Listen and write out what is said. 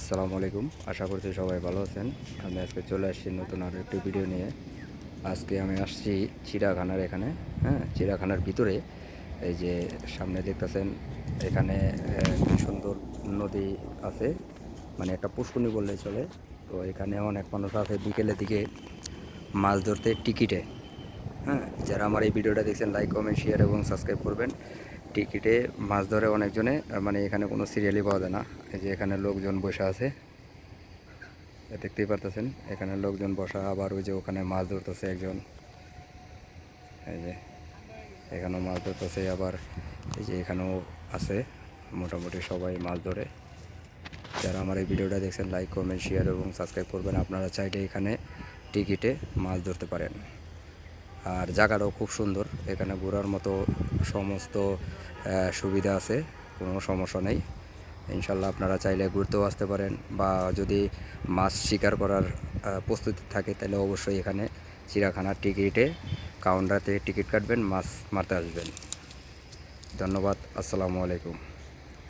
আসসালামু আলাইকুম। আশা করছি সবাই ভালো আছেন। আমি আজকে চলে আসছি নতুন আরও একটি ভিডিও নিয়ে। আজকে আমি আসছি চিড়াখানার এখানে হ্যাঁ? চিড়াখানার ভিতরে। এই যে সামনে দেখতেছেন, এখানে সুন্দর নদী আছে। মানে একটা পুষ্করণী বললে চলে। তো এখানে অনেক মানুষ আছে, বিকেলের দিকে মাছ ধরতে টিকিটে। যারা আমার এই ভিডিওটা দেখছেন লাইক কমেন্ট শেয়ার এবং সাবস্ক্রাইব করবেন। টিকিটে মাছ ধরে অনেকজনে মানে এখানে কোনো সিরিয়ালই পাওয়া যায় না। এই যে এখানে লোকজন বসে আছে। দেখতেই পারতেছেন, এখানে লোকজন বসা, আবার ওই যে ওখানে মাছ ধরতেছে একজন। এই যে এখানেও মাছ ধরতেছে, আবার এই যে এখানেও আছে, মোটামুটি সবাই মাছ ধরে। যারা আমার এই ভিডিওটা দেখছেন লাইক কমেন্ট শেয়ার এবং সাবস্ক্রাইব করবেন, আপনারা চাইলে এখানে টিকিটে মাছ ধরতে পারেন। আর জায়গাটাও খুব সুন্দর। এখানে ঘোরার মতো সমস্ত সুবিধা আছে, কোনো সমস্যা নেই। ইনশাল্লাহ আপনারা চাইলে ঘুরতেও আসতে পারেন বা যদি মাছ শিকার করার প্রস্তুতি থাকে তাহলে অবশ্যই এখানে চিড়াখানার টিকিটে, কাউন্টার থেকে টিকিট কাটবেন, মাছ মারতে আসবেন। ধন্যবাদ, আসসালামু আলাইকুম।